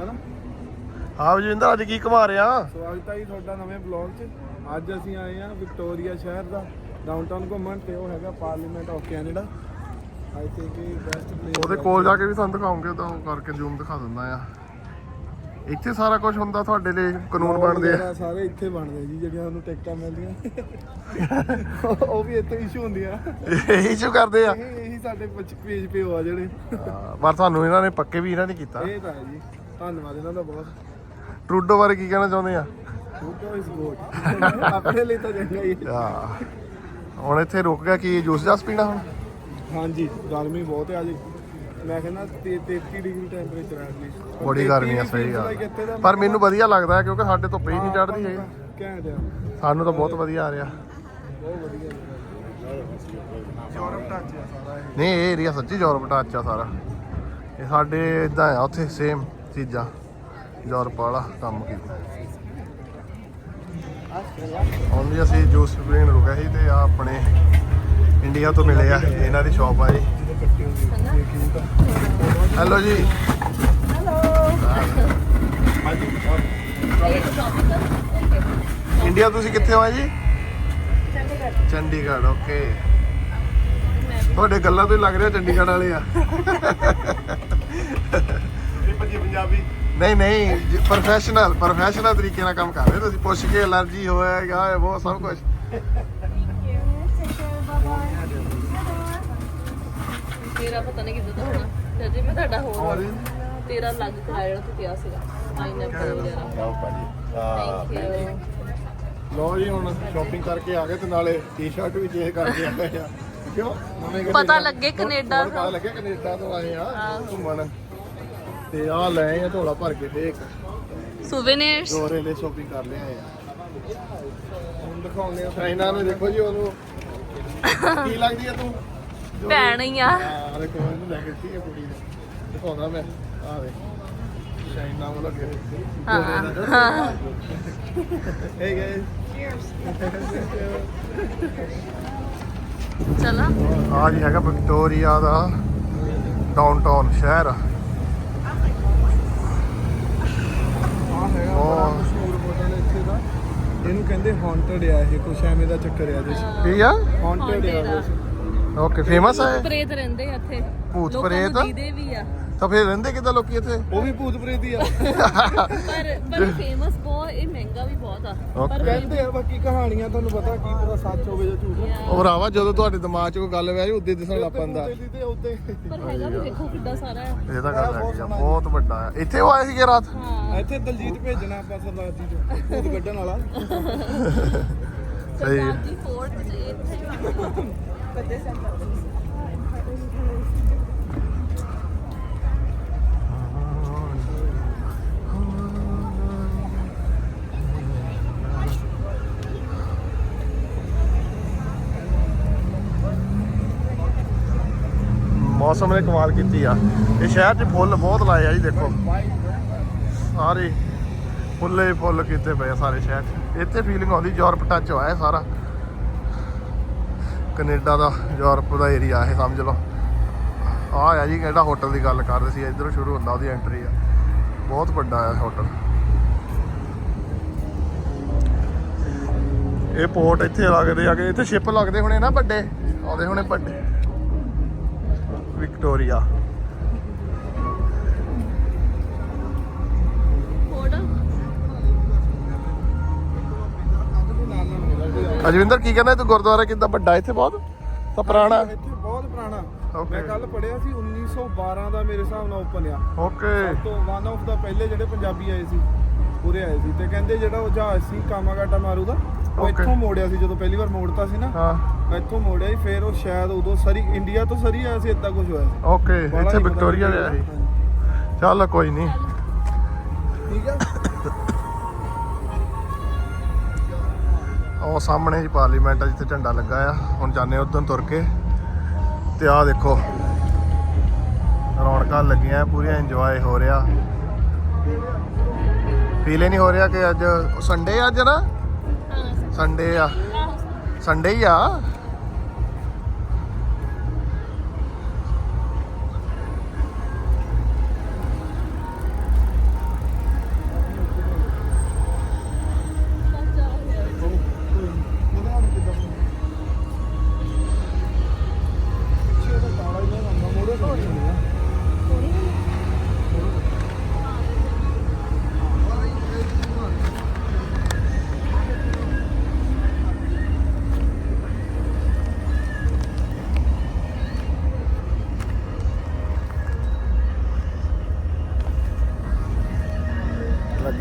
ਹਨਾ ਹਾਂ ਵਜਿੰਦਰ ਅੱਜ ਕੀ ਘੁਮਾ ਰਿਹਾ ਸਵਾਗਤ ਹੈ ਜੀ ਤੁਹਾਡਾ ਨਵੇਂ ਬਲੌਗ 'ਚ। ਅੱਜ ਅਸੀਂ ਆਏ ਆ ਵਿਕਟੋਰੀਆ ਸ਼ਹਿਰ ਦਾ ਡਾਊਨਟਾਊਨ ਘੁੰਮਣ ਤੇ ਉਹ ਹੈਗਾ parliament of Canada I think ਇਹ ਬੈਸਟ ਪਲੇਸ ਉਹਦੇ ਕੋਲ ਜਾ ਕੇ ਵੀ ਸਾਨੂੰ ਦਿਖਾਉਂਗੇ ਤਾਂ ਉਹ ਕਰਕੇ ਜ਼ੂਮ ਦਿਖਾ ਦਿੰਦਾ ਆ। ਇੱਥੇ ਸਾਰਾ ਕੁਝ ਹੁੰਦਾ ਤੁਹਾਡੇ ਲਈ ਕਾਨੂੰਨ ਬਣਦੇ ਆ। ਸਾਰੇ ਇੱਥੇ ਬਣਦੇ ਜੀ ਜਿਹੜੀਆਂ ਸਾਨੂੰ ਟਿਕਟਾਂ ਮਿਲਦੀਆਂ। ਉਹ ਵੀ ਇੱਥੇ ਇਸ਼ੂ ਹੁੰਦੀਆਂ। ਜੋ ਕਰਦੇ ਆ। ਇਹ ਸਾਡੇ ਪੇਜ ਪੇ ਆ ਜਿਹੜੇ। ਪਰ ਤੁਹਾਨੂੰ ਇਹਨਾਂ ਨੇ ਪੱਕੇ ਵੀ ਇਹਨਾਂ ਨੇ ਕੀਤਾ। ਇਹ ਤਾਂ ਹੈ ਜੀ। ਧੰਨਵਾਦ ਇਹਨਾਂ ਦਾ ਬਹੁਤ। ਟਰੂਡੋ ਬਾਰੇ ਕੀ ਕਹਿਣਾ ਚਾਹੁੰਦੇ ਆ? ਫੂਡੋ ਇਸ ਗੁੱਡ ਆਪਣੇ ਲਈ ਤਾਂ ਚੰਗਾ ਹੀ ਹੈ। ਆ ਹੁਣ ਇੱਥੇ ਰੁਕ ਗਿਆ ਕੀ ਜੂਸ ਜਾਸ ਪੀਣਾ ਹੁਣ? ਹਾਂਜੀ ਗਰਮੀ ਬਹੁਤ ਹੈ ਅੱਜ। ਮੈਂ ਕਹਿੰਦਾ 33 ਡਿਗਰੀ ਟੈਂਪਰੇਚਰ ਹੈ ਐਟਲੀਸਟ ਬੜੀ ਗਰਮੀ ਆ ਸਹੀ ਗੱਲ ਪਰ ਮੈਨੂੰ ਵਧੀਆ ਲੱਗਦਾ ਹੈ ਕਿਉਂਕਿ ਸਾਡੇ ਧੁੱਪ ਹੀ ਨਹੀਂ ਚੜਦੀ ਹੈ ਘੈਂਟ ਆ। ਸਾਨੂੰ ਤਾਂ ਬਹੁਤ ਵਧੀਆ ਆ ਰਿਹਾ। ਬਹੁਤ ਵਧੀਆ ਯੂਰਪ ਟੱਚ ਆ ਸਾਰਾ ਇਹ। ਨਹੀਂ ਇਹ ਏਰੀਆ ਸੱਚੀ ਯੂਰਪ ਟੱਚ ਆ ਸਾਰਾ। ਇਹ ਸਾਡੇ ਇਦਾਂ ਆ ਉੱਥੇ ਸੇਮ ਚੀਜ਼ਾਂ ਯੂਰਪ ਵਾਲਾ ਕੰਮ ਕੀਤਾ। ਹੁਣ ਅਸੀਂ ਜੂਸ ਪੀਣ ਰੁਕੇ ਸੀ ਤੇ ਆ ਆਪਣੇ ਇੰਡੀਆ ਤੋਂ ਮਿਲੇ ਆ, ਇਹਨਾਂ ਦੀ ਸ਼ਾਪ ਆ ਜੀ। ਜਿਹਦੇ ਕੱਟੇ ਹੈਲੋ ਜੀ। ਇੰਡੀਆ ਤੁਸੀਂ ਕਿੱਥੇ ਹੋ ਜੀ? ਚੰਡੀਗੜ੍ਹ, ਓਕੇ। ਤੁਹਾਡੇ ਗੱਲਾਂ ਤੋਂ ਹੀ ਲੱਗ ਰਿਹਾ ਚੰਡੀਗੜ੍ਹ ਵਾਲੇ ਆ। ਪੰਜਾਬੀ। ਨਹੀਂ ਨਹੀਂ ਪ੍ਰੋਫੈਸ਼ਨਲ ਪ੍ਰੋਫੈਸ਼ਨਲ ਤਰੀਕੇ ਨਾਲ ਕੰਮ ਕਰ ਰਹੇ ਤੁਸੀਂ। ਪੁੱਛ ਕੇ ਅਲਰਜੀ ਹੋਏਗਾ ਇਹ ਉਹ ਸਭ ਕੁਝ ਤੇਰਾ ਪਤਾ ਨਹੀਂ ਕਿੱਦਾਂ ਦਾ ਹੋਣਾ ਤੇ ਜੇ ਮੈਂ ਤੁਹਾਡਾ ਹੋਰ ਤੇਰਾ ਲੱਗ ਕਰਾਇਆ ਜਿਹੜਾ ਤੂੰ ਕਿਹਾ ਸੀਗਾ। ਪਾਈਨਐਪਲ ਵਗੈਰਾ। ਥੈਂਕ ਯੂ ਲੋ ਜੀ ਹੁਣ ਸ਼ਾਪਿੰਗ ਕਰਕੇ ਆ ਗਏ ਤੇ ਨਾਲੇ ਟੀ-ਸ਼ਰਟ ਵੀ ਚੇਂਜ ਕਰਕੇ ਆ ਗਏ ਆ। ਕਿਉਂ? ਨਵੇਂ ਗੱਡੀ ਪਤਾ ਨਾਲ- ਲੱਗੇ ਕੈਨੇਡਾ ਹੋਰ ਪਤਾ ਲੱਗੇ ਕੈਨੇਡਾ ਤੋਂ ਆਏ ਆ। ਘੁੰਮਣ। ਤੇ ਆ ਲੈ ਆ ਝੋਲਾ ਭਰ ਕੇ ਇੱਕ ਸੂਵੇਨੀਰਸ ਦੋਰੇ ਦੇ ਸ਼ਾਪਿੰਗ ਕਰ ਲਿਆ ਆ ਹੁਣ ਦਿਖਾਉਂਦੇ ਆ। ਚਾਈਨਾ ਨੂੰ ਦੇਖੋ ਜੀ ਉਹਨੂੰ। ਕੀ ਲੱਗਦੀ ਆ ਤੂੰ? ਭੈਣ ਹੀ ਆ। ਆ ਦੇਖੋ ਇਹਨੂੰ ਲੈ ਕੇ ਸੀ ਕੁੜੀ ਨੇ। ਦਿਖਾਉਂਦਾ ਮੈਂ। ਆ ਵੇ ਚਾਈਨਾ ਨੂੰ ਲੱਗੇ ਹਾਂ ਹਾਂ। ਹੇ ਗਾਇਸ ਚਲਾ। ਆ ਜੀ ਹੈਗਾ ਵਿਕਟੋਰੀਆ ਦਾ ਡਾਊਨਟਾਊਨ ਸ਼ਹਿਰ ਆ ਹੈਗਾ ਉਹ- ਬੜਾ ਮਸ਼ਹੂਰ ਹੋਟਲ ਇੱਥੇ ਦਾ। ਇਹਨੂੰ ਕਹਿੰਦੇ ਹੌਂਟਡ ਆ ਇਹ ਕੁਛ ਐਵੇਂ ਦਾ ਚੱਕਰ ਆ ਜਿਸ ਕੀ ਆ? ਹੌਂਟਡ ਆ ਆ। ਓਕੇ ਫੇਮਸ ਹੈ ਪ੍ਰੇਤ ਰਹਿੰਦੇ ਆ ਇੱਥੇ। ਭੂਤ ਲੋਕਾਂ ਨੂੰ ਪ੍ਰੇਤ? ਦੀਦੇ ਵੀ ਆ। ਤਾਂ ਫਿਰ ਰਹਿੰਦੇ ਕਿੱਦਾਂ ਲੋਕੀ ਇੱਥੇ? ਉਹ ਵੀ ਭੂਤ ਪ੍ਰੇਤ ਹੀ ਆ। ਪਰ ਪਰ ਫੇਮਸ ਬਹੁਤ ਇਹ ਮਹਿੰਗਾ ਵੀ ਬਹੁਤ ਆ। ਪਰ Okay. ਕਹਿੰਦੇ ਆ ਬਾਕੀ ਕਹਾਣੀਆਂ ਤੁਹਾਨੂੰ ਪਤਾ ਕੀ ਪਤਾ ਸੱਚ ਹੋਵੇ ਜਾਂ ਝੂਠ। ਉਹ ਰਾਵਾ ਜਦੋਂ ਤੁਹਾਡੇ ਦਿਮਾਗ 'ਚ ਕੋਈ ਗੱਲ ਵੈ ਉੱਦੇ ਦਿਸਣ ਲੱਗ ਪੈਂਦਾ। ਪਰ ਹੈਗਾ ਵੀ ਦੇਖੋ ਕਿੱਡਾ ਸਾਰਾ ਆ। ਇਹ ਤਾਂ ਗੱਲ ਹੈਗੀ ਆ ਬਹੁਤ ਵੱਡਾ ਆ। ਇੱਥੇ ਉਹ ਆਏ ਸੀਗੇ ਰਾਤ? ਹਾਂ। ਇੱਥੇ ਦਲਜੀਤ ਭੇਜਣਾ ਆਪਾਂ ਸਰਦਾਰ ਜੀ ਤੋਂ ਭੂਤ ਕੱਢਣ ਵਾਲਾ। ਸਹੀ ਹੈ। ਸਰਦਾਰ ਜੀ ਫੋਰਟ ਤੇ ਇੱਥੇ? ਮੌਸਮ ਨੇ ਕਮਾਲ ਕੀਤੀ ਆ। ਇਹ ਸ਼ਹਿਰ 'ਚ ਫੁੱਲ ਬਹੁਤ ਲਾਏ ਆ ਜੀ, ਦੇਖੋ। ਸਾਰੇ ਫੁੱਲੇ ਫੁੱਲ ਕੀਤੇ ਪਏ ਸਾਰੇ ਸ਼ਹਿਰ 'ਚ। ਇੱਥੇ ਫੀਲਿੰਗ ਆਉਂਦੀ, ਯੂਰਪ ਟੱਚ ਹੋਇਆ ਸਾਰਾ। ਕੈਨੇਡਾ ਦਾ, ਯੂਰਪ ਦਾ ਏਰੀਆ ਇਹ, ਸਮਝ ਲਓ। ਆ ਆ ਜੀ, ਕਿਹੜਾ ਹੋਟਲ ਦੀ ਗੱਲ ਕਰ ਰਹੇ ਸੀ, ਇਧਰੋਂ ਸ਼ੁਰੂ ਹੁੰਦਾ ਉਹਦੀ ਐਂਟਰੀ ਆ। ਬਹੁਤ ਵੱਡਾ ਆ ਹੋਟਲ ਇਹ ਪੋਰਟ ਇੱਥੇ ਲੱਗਦੇ ਆ ਇੱਥੇ ਸ਼ਿਪ ਲੱਗਦੇ ਹੋਣੇ ਨਾ ਵੱਡੇ, ਆਉਂਦੇ ਹੋਣੇ ਵੱਡੇ। ਵਿਕਟੋਰੀਆ। ਅਜਵਿੰਦਰ ਕੀ ਕਹਿੰਦਾ? ਤੂੰ ਗੁਰਦੁਆਰਾ ਕਿੱਦਾਂ ਵੱਡਾ ਇੱਥੇ ਬਹੁਤ ਤਾਂ ਪੁਰਾਣਾ ਇੱਥੇ ਬਹੁਤ ਪੁਰਾਣਾ. ਮੈਂ ਕੱਲ ਪੜਿਆ ਸੀ 1912 ਦਾ ਮੇਰੇ ਹਿਸਾਬ ਨਾਲ ਓਪਨ ਆ। ਓਕੇ ਤੋਂ ਵਨ ਆਫ ਦਾ ਪਹਿਲੇ ਜਿਹੜੇ ਪੰਜਾਬੀ ਆਏ ਸੀ। ਪੂਰੇ ਆਏ ਸੀ ਤੇ ਕਹਿੰਦੇ ਜਿਹੜਾ ਉਹ ਜਹਾਜ਼ ਸੀ ਕਾਮਾਗਾਟਾ ਮਾਰੂ ਦਾ ਉਹ Okay. ਇੱਥੋਂ ਮੋੜਿਆ ਸੀ ਜਦੋਂ ਪਹਿਲੀ ਵਾਰ ਮੋੜਤਾ ਸੀ ਨਾ। ਹਾਂ। ਇੱਥੋਂ ਮੋੜਿਆ ਸੀ ਫਿਰ ਉਹ ਸ਼ਾਇਦ ਉਦੋਂ ਸਰੀ ਇੰਡੀਆ ਤੋਂ ਸਰੀ ਆਇਆ ਸੀ ਇਦਾਂ ਕੁਝ ਹੋਇਆ ਸੀ। ਓਕੇ ਬਾਹਲਾ ਇੱਥੇ ਨਹੀਂ ਪਤਾ ਵਿਕਟੋਰੀਆ ਵੀ ਲਿਆ ਸੀ। ਚੱਲ ਕੋਈ ਨਹੀਂ ਠੀਕ ਆ? ਉਹ ਸਾਹਮਣੇ ਜੀ ਪਾਰਲੀਮੈਂਟ ਆ ਜਿੱਥੇ ਝੰਡਾ ਲੱਗਾ ਆ। ਹੁਣ ਜਾਂਦੇ ਉਦੋਂ ਤੁਰ ਕੇ। ਤੇ ਆਹ ਦੇਖੋ ਰੌਣਕਾਂ ਲੱਗੀਆਂ ਪੂਰੀਆਂ ਇੰਜੋਏ ਹੋ ਰਿਹਾ। ਫੀਲ ਹੀ ਨਹੀਂ ਹੋ ਰਿਹਾ ਕਿ ਅੱਜ ਸੰਡੇ ਅੱਜ ਨਾ? ਸੰਡੇ ਆ। ਸੰਡੇ ਹੀ ਆ।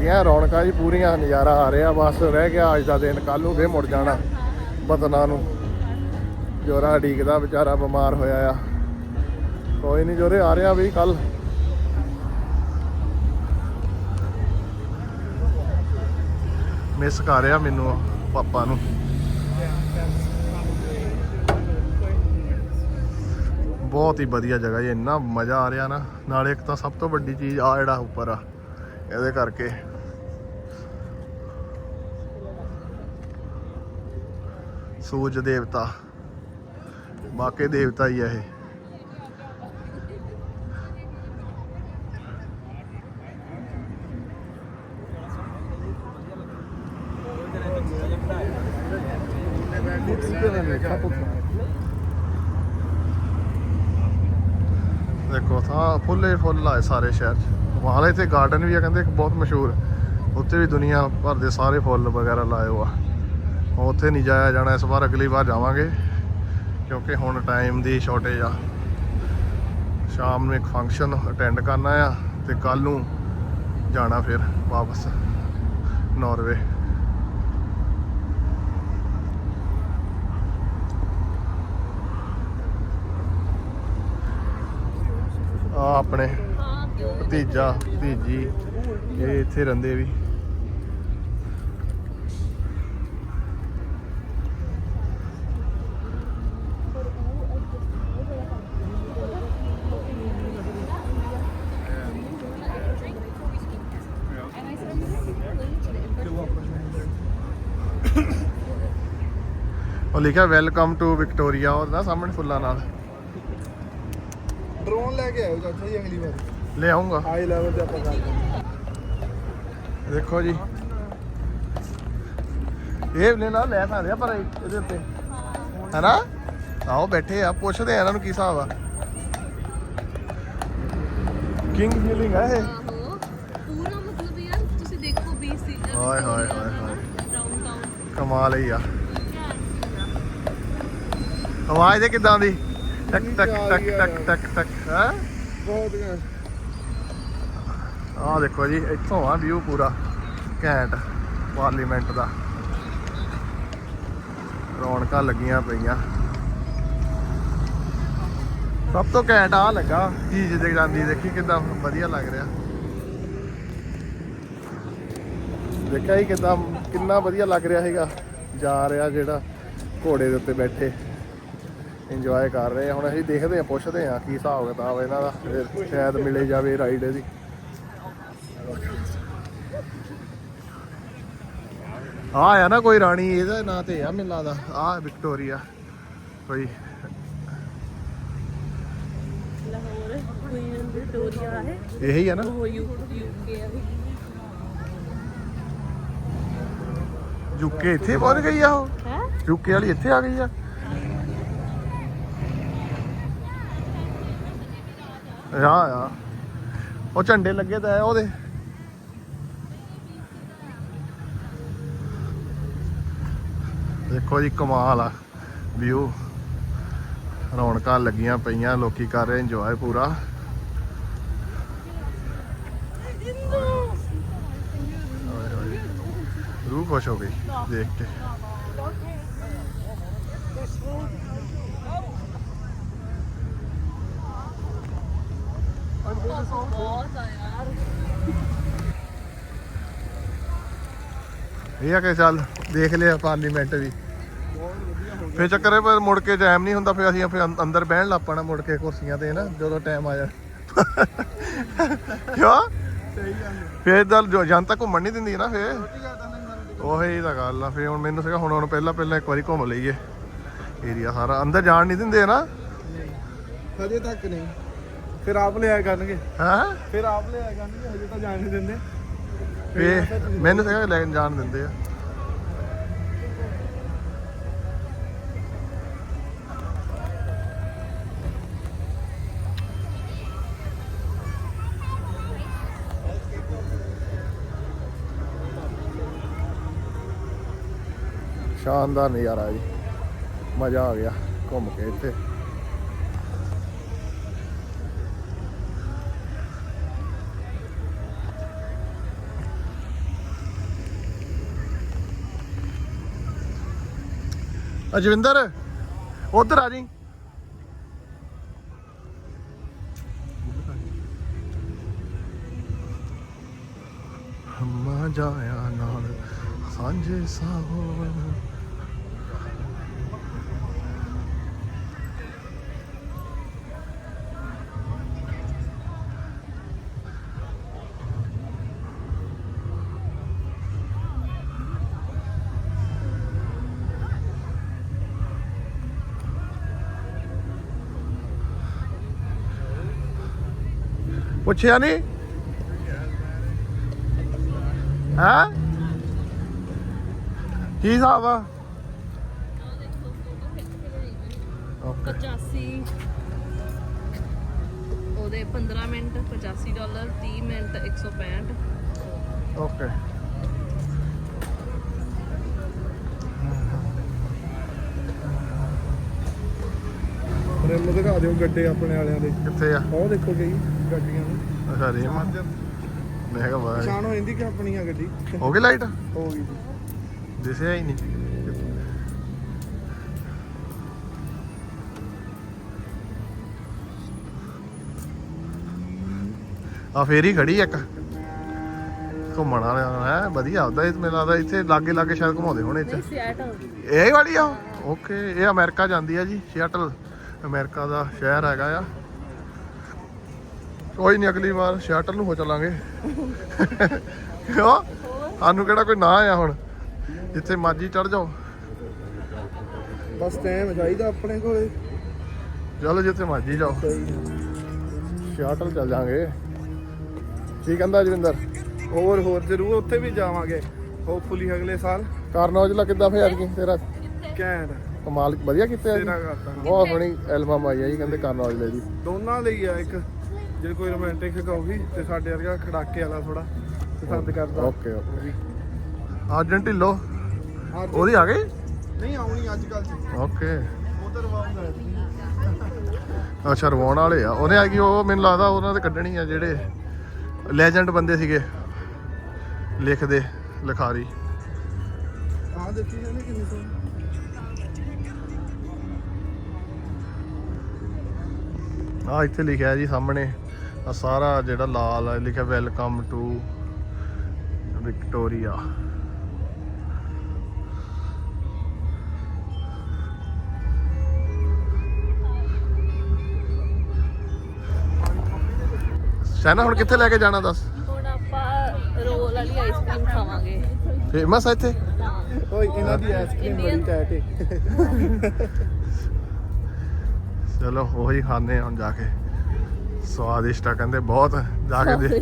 ਲੱਗੀਆਂ ਰੌਣਕਾਂ ਜੀ ਪੂਰੀਆਂ, ਨਜ਼ਾਰਾ ਆ ਰਿਹਾ, ਬਸ ਰਹਿ ਗਿਆ ਅੱਜ ਦਾ ਦਿਨ ਕੱਲ ਨੂੰ ਫੇਰ ਮੁੜ ਜਾਣਾ ਬਦਨਾ ਨੂੰ। ਜੋਰਾ ਢੀਕਦਾ ਵਿਚਾਰਾ ਬਿਮਾਰ ਹੋਇਆ ਆ। ਕੋਈ ਨਹੀਂ ਜੋਰੇ, ਆ ਰਿਹਾ ਵੀ ਕੱਲ ਮਿਸ ਕਰ ਰਿਹਾ ਮੈਨੂੰ ਪਾਪਾ ਨੂੰ। ਬਹੁਤ ਹੀ ਵਧੀਆ ਜਗ੍ਹਾ ਜੀ, ਇੰਨਾ ਮਜ਼ਾ ਆ ਰਿਹਾ ਨਾ। ਨਾਲੇ ਇੱਕ ਤਾਂ ਸਭ ਤੋਂ ਵੱਡੀ ਚੀਜ਼ ਆ ਜਿਹੜਾ ਉੱਪਰ ਆ, ਇਹਦੇ ਕਰਕੇ। ਸੂਰਜ ਦੇਵਤਾ ਬਾਕੀ ਦੇਵਤਾ ਹੀ ਹੈ ਇਹ। ਦੇਖੋ ਤਾਂ ਫੁੱਲੇ ਫੁੱਲ ਆਏ ਸਾਰੇ ਸ਼ਹਿਰ 'ਚ। ਵਾਲੇ ਤੇ ਗਾਰਡਨ ਵੀ ਆ, ਕਹਿੰਦੇ ਇੱਕ ਬਹੁਤ ਮਸ਼ਹੂਰ। ਉੱਥੇ ਵੀ ਦੁਨੀਆ ਭਰ ਦੇ ਸਾਰੇ ਫੁੱਲ ਵਗੈਰਾ ਲਾਏ ਹੋ ਆ। ਉੱਥੇ ਨਹੀਂ ਜਾਇਆ ਜਾਣਾ, ਇਸ ਵਾਰ ਅਗਲੀ ਵਾਰ ਜਾਵਾਂਗੇ, ਕਿਉਂਕਿ ਹੁਣ ਟਾਈਮ ਦੀ ਸ਼ਾਰਟੇਜ ਆ। ਸ਼ਾਮ ਨੂੰ ਇੱਕ ਫੰਕਸ਼ਨ ਅਟੈਂਡ ਕਰਨਾ ਆ ਤੇ ਕੱਲ ਨੂੰ ਜਾਣਾ ਫਿਰ ਵਾਪਸ ਨਾਰਵੇ ਆ ਆਪਣੇ ਭਤੀਜਾ, ਭਤੀਜੀ, ਇਹ ਇੱਥੇ ਰਹਿੰਦੇ ਵੀ ਉਹ ਲਿਖਿਆ ਵੈਲਕਮ ਟੂ ਵਿਕਟੋਰੀਆ ਉਹ ਨਾ ਸਾਹਮਣੇ ਫੁੱਲਾਂ ਨਾਲ। ਡਰੋਨ ਲੈ ਕੇ ਆਇਓ ਚਾਚਾ ਜੀ ਅਗਲੀ ਵਾਰ। ਲੈ ਆਉਂਗਾ ਹਾਈ ਲੈਵਲ ਤੇ ਆਪਾਂ ਕਰਦੇ ਹਾਂ ਦੇਖੋ ਜੀ। ਇਹ ਨੇ ਨਾ ਲੈ ਸਕਦੇ ਆ ਪਰ ਇਹਦੇ ਉੱਤੇ। ਹੈਨਾ? ਆਓ ਬੈਠੇ ਆ ਪੁੱਛਦੇ ਆ ਇਹਨਾਂ ਨੂੰ ਕੀ ਹਿਸਾਬ ਆ। ਕਿੰਗ ਫੀਲਿੰਗ ਆ ਇਹ। ਪੂਰਾ ਮਤਲਬ ਯਾਰ ਤੁਸੀਂ ਦੇਖੋ BC ਹਾਏ ਹਾਏ ਹਾਏ। ਹਾਏ ਕਮਾਲ ਹੀ ਆ। ਆਵਾਜ਼ ਦੇ ਕਿਦਾਂ ਦੀ? ਟਕ ਟਕ ਟਕ ਟਕ ਟਕ ਟਕ ਹਾਂ? ਬਹੁਤ। ਆਹ ਦੇਖੋ ਜੀ ਇੱਥੋਂ ਆ ਵਿਊ ਪੂਰਾ ਘੈਂਟ ਪਾਰਲੀਮੈਂਟ ਦਾ। ਰੌਣਕਾਂ ਲੱਗੀਆਂ ਪਈਆਂ। ਸਭ ਤੋਂ ਘੈਂਟ ਆ ਲੱਗਾ ਚੀਜ਼ ਦੇ ਜਾਂਦੀ ਦੇਖੀ ਕਿਦਾਂ ਵਧੀਆ ਲੱਗ ਰਿਹਾ। ਦੇਖਿਆ ਹੀ ਕਿਦਾਂ ਕਿੰਨਾ ਵਧੀਆ ਲੱਗ ਰਿਹਾ ਹੈਗਾ ਜਾ ਰਿਹਾ ਜਿਹੜਾ ਘੋੜੇ ਦੇ ਉੱਤੇ ਬੈਠੇ। ਇੰਜੋਏ ਕਰ ਰਹੇ ਆ। ਹੁਣ ਅਸੀਂ ਦੇਖਦੇ ਆ ਪੁੱਛਦੇ ਆ ਕੀ ਹਿਸਾਬ ਕਿਤਾਬ ਇਹਨਾਂ ਦਾ। ਫਿਰ ਸ਼ਾਇਦ ਮਿਲੇ ਜਾਵੇ ਰਾਈਡ ਇਹਦੀ। ਆ ਆ ਨਾ ਕੋਈ ਰਾਣੀ ਇਹਦਾ ਨਾਂ ਤੇ ਆ ਮੈਨੂੰ ਲੱਗਦਾ। ਆ ਵਿਕਟੋਰੀਆ। ਕੋਈ ਲਾਹੌਰ ਕੁਈਨ ਵਿਕਟੋਰੀਆ ਹੈ। ਇਹੀ ਆ ਨਾ। ਉਹ ਯੂ ਯੂਕੇ ਆ ਯੂਕੇ ਇੱਥੇ ਪਹੁੰਚ ਗਈ ਆ ਉਹ? ਹੈ? ਯੂਕੇ ਵਾਲੀ ਇੱਥੇ ਆ ਗਈ ਆ? ਆ ਆ। ਉਹ ਝੰਡੇ ਲੱਗੇ ਤਾਂ ਆ ਉਹਦੇ। ਦੇਖੋ ਜੀ ਕਮਾਲ ਆ। ਵਿਊ ਰੌਣਕਾਂ ਲੱਗੀਆਂ ਪਈਆਂ ਲੋਕੀ ਕਰ ਰਹੇ ਇੰਜੋਏ ਪੂਰਾ। ਰੂਹ ਖੁਸ਼ ਹੋ ਗਈ ਦੇਖ ਕੇ ਬਹੁਤ ਆ ਯਾਰ ਇਹ ਆ ਕਿ ਚੱਲ ਦੇਖ ਲਿਆ ਪਾਰਲੀਮੈਂਟ ਵੀ। ਫੇ ਚੱਕਰ ਹੈ ਪਰ ਮੁੜ ਕੇ ਟਾਈਮ ਨਹੀਂ ਹੁੰਦਾ ਫੇ ਅਸੀਂ ਫਿਰ ਅੰਦਰ ਬਹਿਣ ਲੱਗ ਮੁੜ ਕੇ ਕੁਰਸੀਆਂ ਤੇ ਨਾ ਜਦੋਂ ਟਾਈਮ ਆ ਜਾਣਾ ਕਿਉਂ? ਫੇਰ ਦਲ ਜੋ ਜਨਤਾ ਘੁੰਮਣ ਨਹੀਂ ਦਿੰਦੀ ਨਾ ਫੇ ਉਹੀ ਤਾਂ ਗੱਲ ਆ ਫੇ ਹੁਣ ਮੈਨੂੰ ਸੀਗਾ ਹੁਣ ਹੁਣ ਪਹਿਲਾਂ ਪਹਿਲਾਂ ਇੱਕ ਵਾਰੀ ਘੁੰਮ ਲਈਏ। ਏਰੀਆ ਸਾਰਾ। ਅੰਦਰ ਜਾਣ ਨਹੀਂ ਦਿੰਦੇ ਨਾ। ਹਜੇ ਤੱਕ ਨਹੀਂ। ਫਿਰ ਆਪ ਲਿਆ ਕਰਨਗੇ। ਹਾਂ? ਫਿਰ ਆਪ ਲਿਆ ਕਰਨਗੇ ਹਜੇ ਤਾਂ ਜਾਣ ਨਹੀਂ ਦਿੰਦੇ। ਫੇ ਮੈਨੂੰ ਸੀਗਾ ਲੈ ਜਾਣ ਦਿੰਦੇ ਆ। ਸ਼ਾਨਦਾਰ ਨਜ਼ਾਰਾ ਜੀ। ਮਜ਼ਾ ਆ ਗਿਆ ਘੁੰਮ ਕੇ ਇੱਥੇ। ਅਜਵਿੰਦਰ ਉਧਰ ਆ ਜੀ। ਹਮਾ ਜਾਇਆ ਨਾਲ ਸਾਂਝੇ ਸਾਹੋਂ ਪੁੱਛਿਆ ਨਹੀਂ? ਹਾਂ? ਕੀ ਹਿਸਾਬ ਆ? ਓਕੇ। 85 ਉਹਦੇ 15 minute 85 dollar 30 minute 165 okay. Rim ਦਿਖਾ ਦਿਓ ਗੱਡੇ ਆਪਣੇ ਵਾਲਿਆਂ ਦੇ। ਕਿੱਥੇ ਆ? ਉਹ ਦੇਖੋ ਗਈ ਗੱਡੀਆਂ ਨੂੰ। ਅੱਛਾ ਰੇਮ ਮੈਂ ਕਿਹਾ ਬਾਈ ਪਛਾਣ ਹੋ ਜਾਂਦੀ ਕਿ ਆਪਣੀ ਆ ਗੱਡੀ? ਹੋ ਗਈ ਲਾਈਟ? ਹੋ ਗਈ ਜੀ। ਦਿਸਿਆ ਹੀ ਨਹੀਂ। ਆ ਫੇਰੀ ਖੜੀ ਇੱਕ। ਘੁੰਮਣ ਵਾਲਾ ਹੈ ਵਧੀਆ ਹੁੰਦਾ ਇਹ ਮੈਨੂੰ ਲੱਗਦਾ ਇੱਥੇ ਲਾਗੇ ਲਾਗੇ ਸ਼ਾਇਦ ਘੁਮਾਉਂਦੇ ਹੋਣੇ ਇੱਥੇ। ਸਿਆਟਲ ਇਹ ਹੀ ਵਾਲੀ ਆ? ਓਕੇ ਇਹ ਅਮਰੀਕਾ ਜਾਂਦੀ ਆ ਜੀ ਸ਼ਿਆਟਲ ਅਮਰੀਕਾ ਦਾ ਸ਼ਹਿਰ ਹੈਗਾ ਆ। ਕੋਈ ਨਹੀਂ ਅਗਲੀ ਵਾਰ ਸ਼ਿਆਟਲ ਨੂੰ ਹੋ ਚੱਲਾਂਗੇ। ਕਿਉਂ? ਸਾਨੂੰ ਕਿਹੜਾ ਕੋਈ ਨਾ ਆ ਹੁਣ? ਜਿੱਥੇ ਮਰਜ਼ੀ ਚੜ ਜਾਓ। ਬਸ ਟਾਈਮ ਚਾਹੀਦਾ ਆਪਣੇ ਕੋਲੇ। ਚਲੋ ਜਿੱਥੇ ਮਰਜ਼ੀ ਜਾਓ। ਸ਼ਿਆਟਲ ਚੱਲ ਜਾਾਂਗੇ। ਕੀ ਕਹਿੰਦਾ ਜਵਿੰਦਰ ਹੋਰ ਹੋਰ ਜ਼ਰੂਰ ਉੱਥੇ ਵੀ ਜਾਵਾਂਗੇ। ਹੋਪਫੁਲੀ ਅਗਲੇ ਸਾਲ। ਕਾਰਨੌਜਲਾ ਕਿੱਦਾਂ ਫੇਰ ਕੀ? ਤੇਰਾ ਕੈਂਡ ਕਮਾਲ ਵਧੀਆ ਕੀਤਾ ਜੀ ਤੇਰਾ ਕਰਤਾ। ਬਹੁਤ ਸੋਹਣੀ ਐਲਬਮ ਆਈ ਆ ਜੀ ਕਹਿੰਦੇ ਕਾਰਨੌਜਲੇ ਦੀ। ਦੋਨਾਂ ਲਈ ਆ ਇੱਕ। ਜੇ ਕੋਈ ਰੋਮਾਂਟਿਕ ਕਹੂਗੀ ਤੇ ਸਾਡੇ ਵਰਗਾ ਖੜਾਕੇ ਵਾਲਾ ਥੋੜਾ ਪਸੰਦ ਕਰਦਾ। Okay okay Arjan Dhillon? ਉਹਦੀ ਆ ਗਈ? ਨਹੀਂ ਆਉਣੀ ਅੱਜ ਕੱਲ ਓਕੇ ਉਧਰ ਵਾਉਂਦਾ ਅੱਛਾ ਰਵਾਉਣ ਵਾਲੇ ਆ। ਉਹਨੇ ਆ ਗਈ ਉਹ ਮੈਨੂੰ ਲੱਗਦਾ ਉਹਨਾਂ ਦੇ ਕੱਢਣੀ ਆ ਜਿਹੜੇ ਲੈਜੈਂਡ ਬੰਦੇ ਸੀਗੇ। ਲਿਖਦੇ ਲਿਖਾਰੀ। ਆਹ ਦੇਖੀ ਇਹਨੇ ਕਿੰਨੀ ਸੋਹਣੀ ਆ ਇੱਥੇ ਲਿਖਿਆ ਜੀ ਸਾਹਮਣੇ। ਆ ਸਾਰਾ ਜਿਹੜਾ ਲਾਲ ਆ ਲਿਖਿਆ ਵੈਲਕਮ ਟੂ ਵਿਕਟੋਰੀਆ। ਸ਼ੈਨਾ ਹੁਣ ਕਿੱਥੇ ਲੈ ਕੇ ਜਾਣਾ ਦੱਸ? ਹੁਣ ਆਪਾਂ ਰੋਲ ਵਾਲੀ ਆਈਸਕ੍ਰੀਮ ਖਾਵਾਂਗੇ। ਫੇਮਸ ਆ ਇੱਥੇ? ਓਏ ਇਹਨਾਂ ਦੀ ਆਈਸਕ੍ਰੀਮ ਬੜੀ ਟੈਟ ਹੈ ਚਲੋ ਉਹੀ ਖਾਣੇ ਹੁਣ ਜਾ ਕੇ। ਸਵਾਦਿਸ਼ਟ ਆ ਕਹਿੰਦੇ ਬਹੁਤ ਜਾ ਕੇ ਦੇ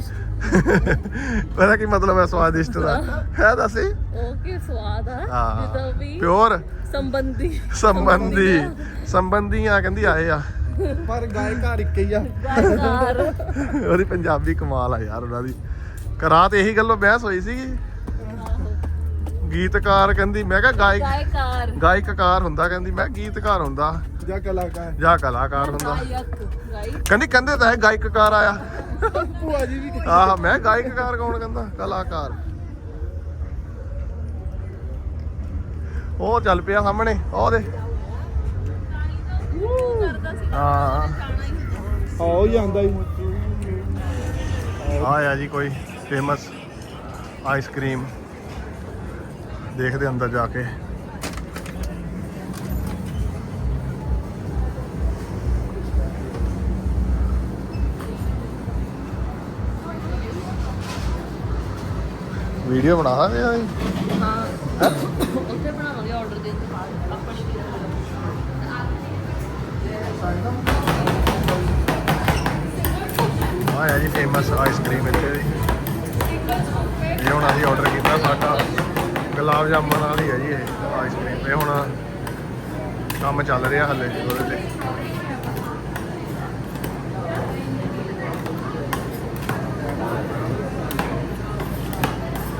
ਪਤਾ ਕੀ ਮਤਲਬ ਹੈ ਸਵਾਦਿਸ਼ਟ ਦਾ? ਹੈ। ਦੱਸੀ ਓਕੇ ਸਵਾਦ ਆ? ਜਿੱਦਾਂ ਵੀ ਪਿਓਰ। ਸੰਬੰਧੀ। ਸੰਬੰਧੀ। ਸੰਬੰਧੀਆਂ ਕਹਿੰਦੀ ਆਏ ਆ। ਪਰ ਗਾਇ ਘਰ ਇੱਕ ਹੀ ਆ। ਗਾਇਕਾਰ। ਉਹਦੀ ਪੰਜਾਬੀ ਕਮਾਲ ਆ ਯਾਰ ਉਹਨਾਂ ਦੀ ਕਰਾਤ ਇਹੀ ਗੱਲੋਂ ਬਹਿਸ ਹੋਈ ਸੀਗੀ। ਗੀਤਕਾਰ ਕਹਿੰਦੀ ਮੈਂ ਕਿਹਾ ਗਾਇਕ ਗਾਇਕਾਰ। ਗਾਇਕਕਾਰ ਹੁੰਦਾ ਕਹਿੰਦੀ ਮੈਂ ਗੀਤਕਾਰ ਹੁੰਦਾ। ਜਾਂ ਕਲਾਕਾਰ। ਜਾਂ ਕਲਾਕਾਰ ਹੁੰਦਾ। ਗਾਇਕ ਗਾਇਕ। ਕਹਿੰਦੀ ਕਹਿੰਦੇ ਤਾਂ ਹੈ ਗਾਇਕਕਾਰ ਆਇਆ। ਭੂਆ ਜੀ ਵੀ ਆਹ ਮੈਂ ਗਾਇਕਕਾਰ ਕੌਣ ਕਹਿੰਦਾ? ਕਲਾਕਾਰ। ਉਹ ਚੱਲ ਪਿਆ ਸਾਹਮਣੇ ਉਹ ਦੇ ਹਾਂ। ਆਓ ਹੀ ਆਇਆ ਜੀ ਕੋਈ ਫੇਮਸ ਆਈਸਕ੍ਰੀਮ ਦੇਖਦੇ ਅੰਦਰ ਜਾ ਕੇ। ਵੀਡੀਓ ਬਣਾ ਸਕਦੇ ਆ ਜੀ? ਹਾਂ। ਉੱਥੇ ਬਣਾਵਾਂਗੇ ਆਰਡਰ ਦੇਣ ਤੋਂ ਬਾਅਦ। ਆਪਾਂ ਨਹੀਂ ਆਇਆ ਜੀ ਫੇਮਸ ਆਈਸਕ੍ਰੀਮ ਇੱਥੇ। ਦੀ ਇਹ ਹੁਣ ਅਸੀਂ ਆਰਡਰ ਕੀਤਾ ਸਾਡਾ। ਗੁਲਾਬ ਜਾਮਨ ਵਾਲੀ ਹੈ ਜੀ ਇਹ ਆਈਸਕ੍ਰੀਮ ਇਹ ਹੁਣ ਕੰਮ ਚੱਲ ਰਿਹਾ ਹੱਲੇ ਉਹਦੇ ਤੇ।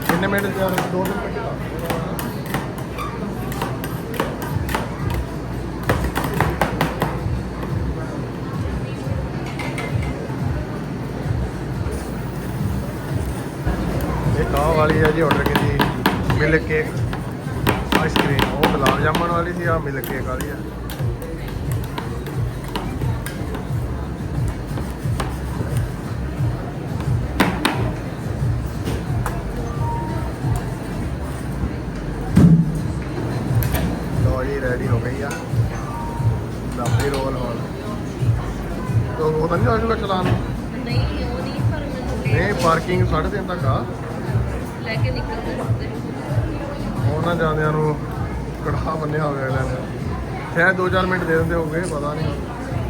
ਕਿੰਨੇ ਮਿੰਟ ਤਿਆਰ ਦੋ ਮਿੰਟ ਇਹ ਕਾਹ ਵਾਲੀ ਹੈ ਜੀ ਆਰਡਰ ਕੀਤੀ? ਮਿਲਕ ਕੇਕ ਆਈਸਕ੍ਰੀਮ ਉਹ ਗੁਲਾਬ ਜਾਮਣ ਵਾਲੀ ਸੀ ਆ ਮਿਲਕ ਕੇਕ ਵਾਲੀ ਆ। ਜੀ ਰੈਡੀ ਹੋ ਗਈ ਆ। ਲੱਭੀ ਰੋਲ ਹੁਣ ਤੋ ਉਹ ਤਾਂ ਨਹੀਂ ਆਜੂਗਾ ਚਲਾਨ? ਨਹੀਂ ਉਹ ਨਹੀਂ ਪਰ ਮੈਨੂੰ ਨਹੀਂ ਪਾਰਕਿੰਗ 3:30 ਤੱਕ ਆ। ਲੈ ਕੇ ਨਿਕਲਦੇ ਹੁੰਦੇ ਉਹਨਾਂ ਜਾਂਦਿਆਂ ਨੂੰ ਕੜਾਹ ਬੰਨਿਆ ਹੋਇਆ ਇਹਨਾਂ ਨੇ। ਸ਼ਾਇਦ 2-4 ਮਿੰਟ ਦੇ ਦਿੰਦੇ ਹੋਗੇ ਪਤਾ ਨਹੀਂ।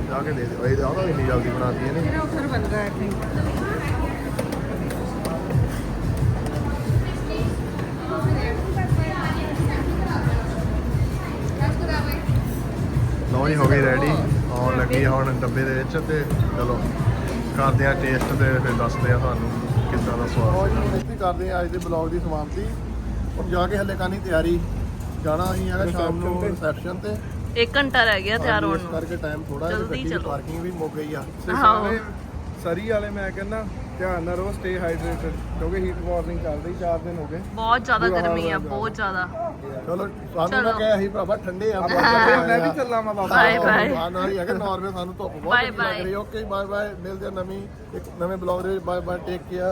ਜਾ ਕੇ ਦੇ ਦਿਓ। ਇਹ ਜ਼ਿਆਦਾ ਇੰਨੀ ਜਲਦੀ ਬਣਾਤੀ ਹੈ ਨੇ। ਮੇਰਾ ਉੱਪਰ ਬੰਦਾ ਹੈ ਲੋ ਜੀ ਹੋ ਗਈ ਰੈਡੀ ਆਉਣ ਲੱਗੀ ਹੁਣ ਡੱਬੇ ਦੇ ਵਿੱਚ ਤੇ ਚਲੋ ਕਰਦੇ ਆ ਟੇਸਟ ਤੇ ਫਿਰ ਦੱਸਦੇ ਆ ਤੁਹਾਨੂੰ ਕਿੱਦਾਂ ਦਾ ਸਵਾਦ। ਹੈ ਕਰਦੇ ਅੱਜ ਦੇ ਬਲੌਗ ਦੀ ਸਮਾਪਤੀ। ਹੁਣ ਜਾ ਕੇ ਹੱਲੇ ਕਰਨੀ ਤਿਆਰੀ? ਜਾਣਾ ਅਸੀਂ ਹੈਗਾ ਸ਼ਾਮ ਨੂੰ Reception ਰਿਸੈਪਸ਼ਨ ਤੇ। 1 ਘੰਟਾ ਰਹਿ ਗਿਆ ਤਿਆਰ ਹੋਣ ਇਸ ਨੂੰ। ਕਰਕੇ ਟਾਈਮ ਥੋੜਾ ਜਿਹਾ ਜਲਦੀ ਗੱਡੀ ਦੀ ਚਲੋ। ਪਾਰਕਿੰਗ ਵੀ ਮੁੱਕ ਗਈ ਆ। ਤੇ ਆਹੋ। ਸਾਰੇ ਸਰੀ ਵਾਲੇ ਮੈਂ ਕਹਿੰਦਾ ਧਿਆਨ ਨਾਲ ਰਹੋ ਸਟੇ ਹਾਈਡਰੇਟਡ ਕਿਉਂਕਿ ਹੀਟ ਵਾਰਨਿੰਗ ਚੱਲ ਰਹੀ 4 ਦਿਨ ਹੋ ਗਏ। ਬਹੁਤ ਜ਼ਿਆਦਾ ਬੁਰਾ ਹਾਲ ਗਰਮੀ ਆ ਹੋਇਆ ਬਹੁਤ ਜ਼ਿਆਦਾ। ਚਲੋ ਸਾਨੂੰ ਨਾ ਚਲੋ। ਕਿਹਾ ਅਸੀਂ ਭਰਾਵਾ ਠੰਡੇ ਆ ਆਪਾਂ ਚੱਲੇ ਮੈਂ ਵੀ ਚੱਲਾਂ ਮੈਂ ਬਾਬਾ Bye bye. ਨਾਲ ਹੀ ਹੈਗਾ ਨਾਰਵੇ ਸਾਨੂੰ ਧੁੱਪ ਬਹੁਤ Bye ਚੰਗੀ ਲੱਗ bye. ਰਹੀ ਓਕੇ ਬਾਏ ਬਾਏ। ਮਿਲਦੇ ਆ ਨਵੀਂ ਇੱਕ ਨਵੇਂ ਬਲੌਗ ਦੇ ਵਿੱਚ। Bye bye take care